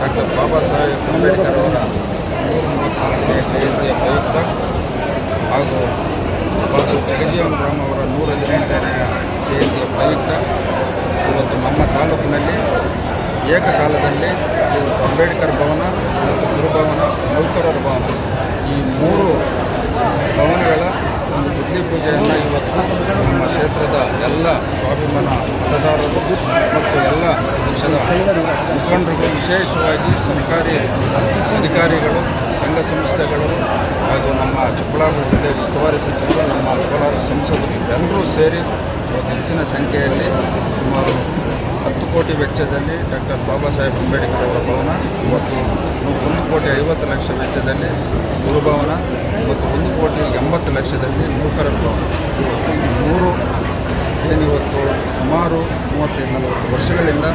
Doctor Baba Saheb Ambedkar ಅವರ ಮೂವತ್ನಾಲ್ಕನೇ ಜಯಂತಿಯ ಪ್ರಯುಕ್ತ ಹಾಗೂ ಬಾಬು ಜಗಜೀವನರಾಮ್ ಅವರ ನೂರ ಹದಿನೆಂಟನೇ ಜಯಂತಿಯ ಪ್ರಯುಕ್ತ. ಇವತ್ತು ನಮ್ಮ ತಾಲೂಕಿನಲ್ಲಿ ಏಕಕಾಲದಲ್ಲಿ ಇವತ್ತು ಅಂಬೇಡ್ಕರ್ ಭವನ ಮತ್ತು ಗುರುಭವನ, ನೌಕರರ ಭವನ. ಈ ಮೂರು ಭವನಗಳ ಒಂದು ಬುದ್ಧಿ ಪೂಜೆಯನ್ನು ಇವತ್ತು ನಮ್ಮ ಕ್ಷೇತ್ರದ ಎಲ್ಲ ಸ್ವಾಭಿಮಾನ ಮತದಾರರು ಮತ್ತು ಪಕ್ಷದ ಮುಖಂಡರು ವಿಶೇಷವಾಗಿ ಸರ್ಕಾರಿ ಅಧಿಕಾರಿಗಳು, ಸಂಘ ಸಂಸ್ಥೆಗಳು ಹಾಗೂ ನಮ್ಮ ಚಿಕ್ಕಬಳ್ಳಾಪುರ ಜಿಲ್ಲೆ ಉಸ್ತುವಾರಿ ಸಚಿವರು, ನಮ್ಮ ಕೋಲಾರ ಸಂಸದರು ಎಲ್ಲರೂ ಸೇರಿ ಹೆಚ್ಚಿನ ಸಂಖ್ಯೆಯಲ್ಲಿ ಸುಮಾರು ಹತ್ತು ಕೋಟಿ ವೆಚ್ಚದಲ್ಲಿ ಡಾಕ್ಟರ್ ಬಾಬಾ ಸಾಹೇಬ್ ಅಂಬೇಡ್ಕರ್ ಅವರ ಭವನ, ಇವತ್ತು ಒಂದು ಕೋಟಿ ಐವತ್ತು ಲಕ್ಷ ವೆಚ್ಚದಲ್ಲಿ ಗುರುಭವನ ಇವತ್ತು ಒಂದು ಕೋಟಿ ಎಂಬತ್ತು ಲಕ್ಷದಲ್ಲಿ ನೌಕರರ ಭವನ. ಇವತ್ತು ಮೂರು, ಏನಿವತ್ತು ಸುಮಾರು ಮೂವತ್ತೈದು, ನಲವತ್ತು ವರ್ಷಗಳಿಂದ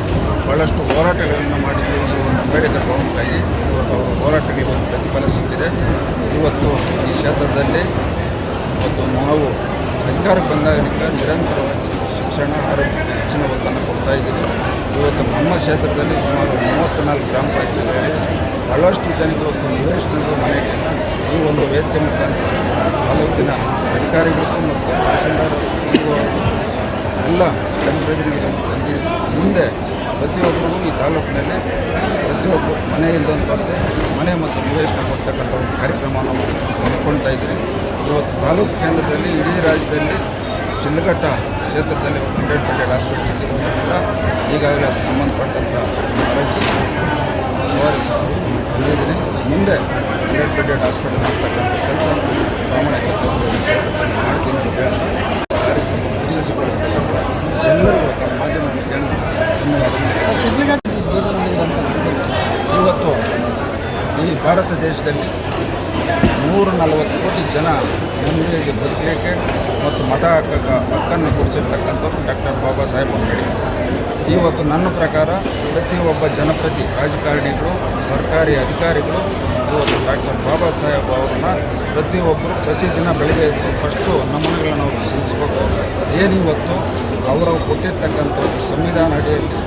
ಭಾಳಷ್ಟು ಹೋರಾಟಗಳನ್ನು ಮಾಡಿದ್ರು ಒಂದು ಅಂಬೇಡ್ಕರ್ ಭವನಕ್ಕಾಗಿ. ಇವತ್ತು ಅವರ ಹೋರಾಟಗಳಿಗೆ ಒಂದು ಪ್ರತಿಫಲ ಸಿಕ್ಕಿದೆ. ಇವತ್ತು ಈ ಕ್ಷೇತ್ರದಲ್ಲಿ ಇವತ್ತು ನಾವು ಅಧಿಕಾರಕ್ಕೆ ಬಂದಾಗ ನಿರಂತರವಾಗಿ ಶಿಕ್ಷಣ, ಆರೋಗ್ಯಕ್ಕೆ ಹೆಚ್ಚಿನ ಒತ್ತನ್ನು ಕೊಡ್ತಾ ಇದ್ದೀವಿ. ಇವತ್ತು ನಮ್ಮ ಕ್ಷೇತ್ರದಲ್ಲಿ ಸುಮಾರು ಮೂವತ್ತ್ನಾಲ್ಕು ಗ್ರಾಮ ಪಂಚಾಯತ್ಗಳಲ್ಲಿ ಭಾಳಷ್ಟು ಜನಕ್ಕೆ ಇವತ್ತು ನಿವೇಶನಗಳು ಮನೆಗಳಿಲ್ಲ ಈ ಒಂದು ವೇದಿಕೆ ಮುಖಾಂತರ ತಾಲೂಕಿನ ಅಧಿಕಾರಿಗಳಿಗೂ ಮತ್ತು ಇರುವವರೆಗೂ ಎಲ್ಲ ಜನಪ್ರತಿನಿಧಿಗಳು ಮುಂದೆ ಪ್ರತಿಯೊಬ್ಬರಿಗೂ ಈ ತಾಲೂಕಿನಲ್ಲಿ ಪ್ರತಿಯೊಬ್ಬರು ಮನೆ ಇಲ್ಲದಂತೆ ಮನೆ ಮತ್ತು ನಿವೇಶನ ಕೊಡ್ತಕ್ಕಂಥ ಒಂದು ಕಾರ್ಯಕ್ರಮವನ್ನು ಹಮ್ಮಿಕೊಳ್ತಾ ಇದ್ದೀವಿ. ಇವತ್ತು ತಾಲೂಕು ಕೇಂದ್ರದಲ್ಲಿ ಇಡೀ ರಾಜ್ಯದಲ್ಲಿ ಶಿಲ್ಘಟ್ಟ ಕ್ಷೇತ್ರದಲ್ಲಿ ಒಂದು ಹಂಡ್ರೆಡ್ ಬೆಡೆಡ್ ಹಾಸ್ಪಿಟಲ್ ಕೂಡ ಈಗಾಗಲೇ ಅದಕ್ಕೆ ಸಂಬಂಧಪಟ್ಟಂಥ ಆರೋಗ್ಯ ಸಚಿವರು ಉಸ್ತುವಾರಿ ಸಚಿವರು ಮುಂದೆ ಹಂಡ್ರೆಡ್ ಬೆಡೆಡ್ ಹಾಸ್ಪಿಟಲ್ ಇವತ್ತು ಈ ಭಾರತ ದೇಶದಲ್ಲಿ ನೂರ ನಲವತ್ತು ಕೋಟಿ ಜನ ಮುಂದೆಗೆ ಬದುಕಲಿಕ್ಕೆ ಮತ್ತು ಮತ ಹಾಕಕ್ಕೆ ಹಕ್ಕನ್ನು ಕೊಡಿಸಿರ್ತಕ್ಕಂಥವ್ರು ಡಾಕ್ಟರ್ ಬಾಬಾ ಸಾಹೇಬ್ ಅಂಬೇಡ್ಕರ್. ಇವತ್ತು ನನ್ನ ಪ್ರಕಾರ ಪ್ರತಿಯೊಬ್ಬ ಜನಪ್ರತಿ ರಾಜಕಾರಣಿಗಳು, ಸರ್ಕಾರಿ ಅಧಿಕಾರಿಗಳು ಇವತ್ತು ಡಾಕ್ಟರ್ ಬಾಬಾ ಸಾಹೇಬ್ ಅವ್ರನ್ನ ಪ್ರತಿಯೊಬ್ಬರು ಪ್ರತಿದಿನ ಬೆಳಿಗ್ಗೆ ಎದ್ದು ಫಸ್ಟು ನಾವು ಸಲ್ಲಿಸಬೇಕು ಏನಿವತ್ತು ಅವರು ಕೊಟ್ಟಿರ್ತಕ್ಕಂಥ ಒಂದು ಸಂವಿಧಾನ ಅಡಿಯಲ್ಲಿ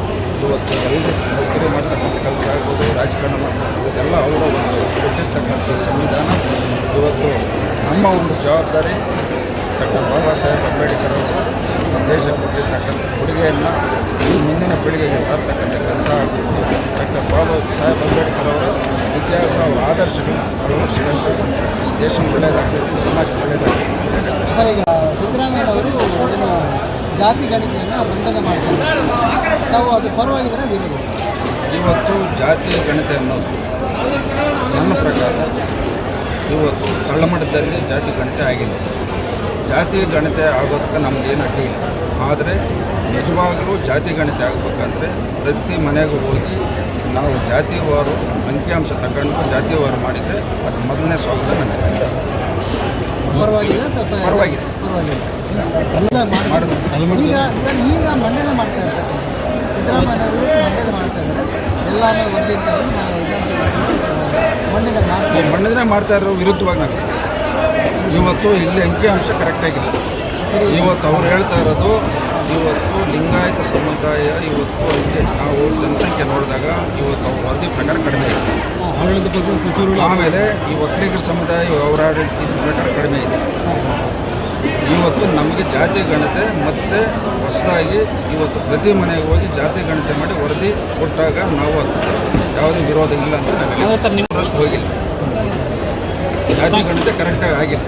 ಇವತ್ತು ಎಲ್ಲರೂ ನೌಕರಿ ಮಾಡ್ತಕ್ಕಂಥ ಕೆಲಸ ಆಗ್ಬೋದು, ರಾಜಕಾರಣ ಮಾಡ್ತಕ್ಕಂಥದ್ದೆಲ್ಲ ಅವರ ಒಂದು ಕೊಟ್ಟಿರ್ತಕ್ಕಂಥ ಸಂವಿಧಾನ. ಇವತ್ತು ನಮ್ಮ ಒಂದು ಜವಾಬ್ದಾರಿ ಡಾಕ್ಟರ್ ಬಾಬಾ ಸಾಹೇಬ್ ಅಂಬೇಡ್ಕರ್ ಅವರು ನಮ್ಮ ದೇಶ ಕೊಟ್ಟಿರ್ತಕ್ಕಂಥ ಕೊಡುಗೆಯನ್ನು ಈ ಮುಂದಿನ ಪೀಳಿಗೆಗೆ ಸಾರ್ತಕ್ಕಂಥ ಕೆಲಸ ಆಗ್ಬೋದು. ಡಾಕ್ಟರ್ ಬಾಬಾ ಸಾಹೇಬ್ ಅಂಬೇಡ್ಕರ್ ಅವರ ಇತಿಹಾಸ ಅವರ ಆದರ್ಶಗಳು ಅಳವಡಿಸಿಕೊಂಡು ಈ ದೇಶ ಒಳ್ಳೆಯದಾಗ್ತೈತಿ ಸಮಾಜಕ್ಕೆ ಒಳ್ಳೆಯದಾಗ್ತೈತಿ ಸರ್ ಈಗ ಸಿದ್ದರಾಮಯ್ಯ ಅವರು ಏನು ಜಾತಿ ಗಣಿತೆಯನ್ನು ಬಂಧನ ಮಾಡ್ತಾರೆ. ತಾವು ಅದು ಪರವಾಗಿದ್ದರೆ ವಿರೋಧ. ಇವತ್ತು ಜಾತಿ ಗಣತೆ ಅನ್ನೋದು ನನ್ನ ಪ್ರಕಾರ ಇವತ್ತು ತಳ್ಳಮಟ್ಟದಲ್ಲಿ ಜಾತಿ ಗಣತೆ ಆಗಿಲ್ಲ ಜಾತಿ ಗಣತೆ ಆಗೋದಕ್ಕೆ ಏನು ಅಡ್ಡಿ ಇಲ್ಲ. ಆದರೆ ನಿಜವಾಗಲೂ ಜಾತಿ ಗಣಿತ ಆಗಬೇಕಂದ್ರೆ ಪ್ರತಿ ಮನೆಗೂ ಹೋಗಿ ನಾವು ಜಾತಿವಾರು ಅಂಕಿಅಂಶ ತಗೊಂಡು ಜಾತಿವಾರು ಮಾಡಿದರೆ ಅದು ಮೊದಲನೇ ಸ್ವಾಗತ ನನಗೆ ಪರವಾಗಿಲ್ಲ ಪರವಾಗಿಲ್ಲ. ಈಗ ಸರ್ ಈಗ ಮಂಡ್ಯದ ಮಾಡ್ತಾ ಇರ್ತಕ್ಕಂಥ ಸಿದ್ದರಾಮಯ್ಯ ಅವರು ಮಂಡ್ಯದ ಮಾಡ್ತಾ ಇದ್ದಾರೆ. ಎಲ್ಲಾನು ಒಂದೇ ಮಂಡ್ಯದ ಈ ಮಾಡ್ತಾ ಮಾಡ್ತಾ ಇರೋ ವಿರುದ್ಧವಾಗಿ ನಾವು ಇವತ್ತು ಇಲ್ಲಿ ಅಂಕಿಅಂಶ ಕರೆಕ್ಟಾಗಿಲ್ಲ ಇವತ್ತು ಅವ್ರು ಹೇಳ್ತಾ ಇರೋದು ಇವತ್ತು ಲಿಂಗಾಯತ ಸಮುದಾಯ ಇವತ್ತು ಅಂದರೆ ನಾವು ಜನಸಂಖ್ಯೆ ನೋಡಿದಾಗ ಇವತ್ತು ಅವ್ರ ವರದಿ ಪ್ರಕಾರ ಕಡಿಮೆ ಇದೆ. ಆಮೇಲೆ ಈ ಒಕ್ಕಲಿಗರ ಸಮುದಾಯ ಅವರ ಇದ್ರ ಪ್ರಕಾರ ಕಡಿಮೆ ಇದೆ. ಇವತ್ತು ನಮಗೆ ಜಾತಿ ಗಣತೆ ಮತ್ತು ಹೊಸದಾಗಿ ಇವತ್ತು ಪ್ರತಿ ಮನೆಗೆ ಹೋಗಿ ಜಾತಿ ಗಣತೆ ಮಾಡಿ ವರದಿ ಕೊಟ್ಟಾಗ ನಾವು ಅದಕ್ಕೆ ಯಾವುದೇ ವಿರೋಧ ಇಲ್ಲ ಅಂತ ನಾವು ಅಷ್ಟು ಹೋಗಿಲ್ಲ. ಜಾತಿ ಗಣತೆ ಕರೆಕ್ಟಾಗಿ ಆಗಿಲ್ಲ.